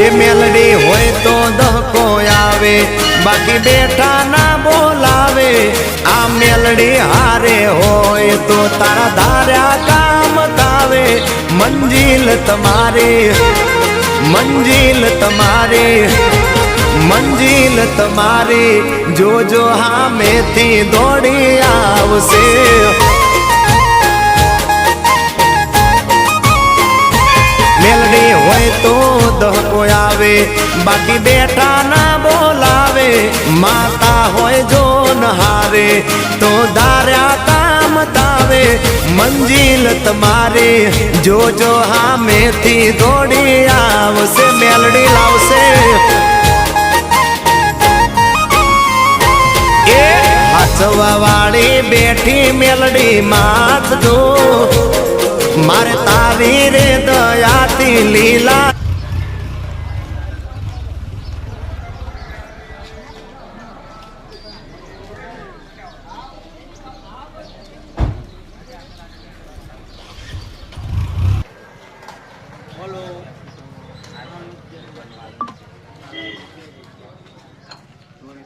એ મેલડી હોય તો દહકો આવે, બાકી બેઠા ના બોલાવે. આ મેલડી હારે હોય તો તારા ધાર્યા કામ તાવે. મંજિલ તમારી મંજિલ તમારી મંજિલ તમારી. જોજો હામેથી દોડી આવશે. દહકો આવે, બાકી બેઠા ના બોલાવે, માતા હોય જો નહારે તો દાર્યા કામ તાવે. મંજિલ તમારે, જોજો હામેથી દોડી આવશે, મેલડી લાવશે. વાળી બેઠી મેલડી માથ જો મારે તારી રે દયાતી લીલા